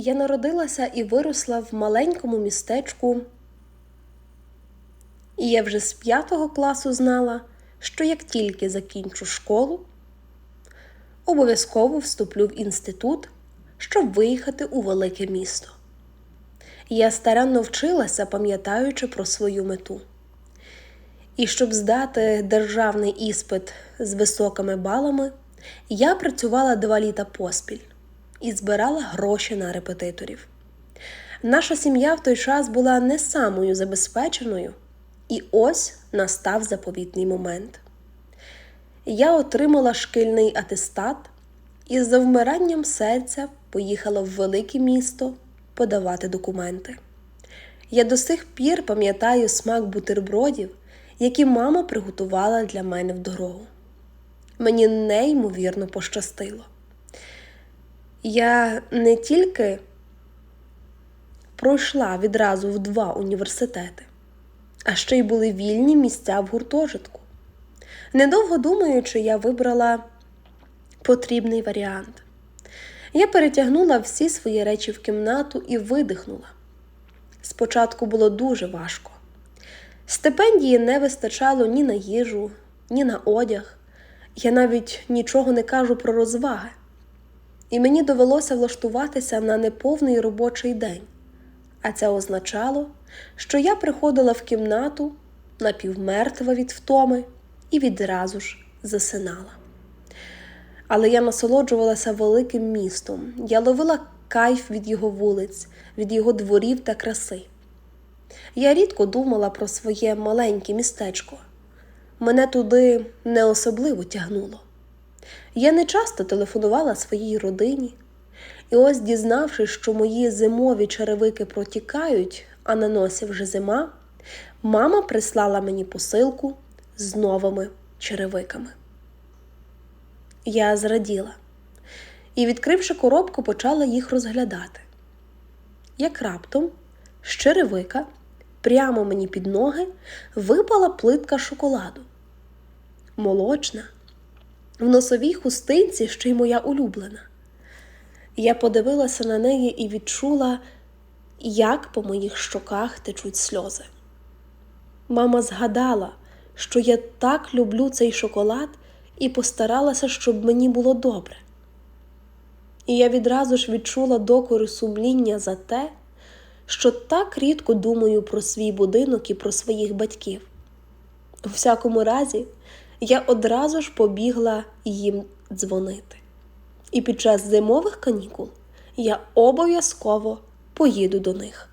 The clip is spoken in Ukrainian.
Я народилася і виросла в маленькому містечку, і я вже з п'ятого класу знала, що як тільки закінчу школу, обов'язково вступлю в інститут, щоб виїхати у велике місто. Я старанно вчилася, пам'ятаючи про свою мету. І щоб здати державний іспит з високими балами, я працювала два літа поспіль і збирала гроші на репетиторів. Наша сім'я в той час була не самою забезпеченою, і ось настав заповітний момент. Я отримала шкільний атестат і з завмиранням серця поїхала в велике місто подавати документи. Я до сих пір пам'ятаю смак бутербродів, які мама приготувала для мене в дорогу. Мені неймовірно пощастило. Я не тільки пройшла відразу в два університети, а ще й були вільні місця в гуртожитку. Недовго думаючи, я вибрала потрібний варіант. Я перетягнула всі свої речі в кімнату і видихнула. Спочатку було дуже важко. Стипендії не вистачало ні на їжу, ні на одяг. Я навіть нічого не кажу про розваги. І мені довелося влаштуватися на неповний робочий день. А це означало, що я приходила в кімнату напівмертва від втоми і відразу ж засинала. Але я насолоджувалася великим містом, я ловила кайф від його вулиць, від його дворів та краси. Я рідко думала про своє маленьке містечко. Мене туди не особливо тягнуло. Я не часто телефонувала своїй родині, і ось, дізнавшись, що мої зимові черевики протікають, а на носі вже зима, мама прислала мені посилку з новими черевиками. Я зраділа і, відкривши коробку, почала їх розглядати. Як раптом з черевика прямо мені під ноги випала плитка шоколаду. Молочна, в носовій хустинці ще й моя улюблена. Я подивилася на неї і відчула, як по моїх щоках течуть сльози. Мама згадала, що я так люблю цей шоколад і постаралася, щоб мені було добре. І я відразу ж відчула докори сумління за те, що так рідко думаю про свій будинок і про своїх батьків. У всякому разі, я одразу ж побігла їм дзвонити. І під час зимових канікул я обов'язково поїду до них.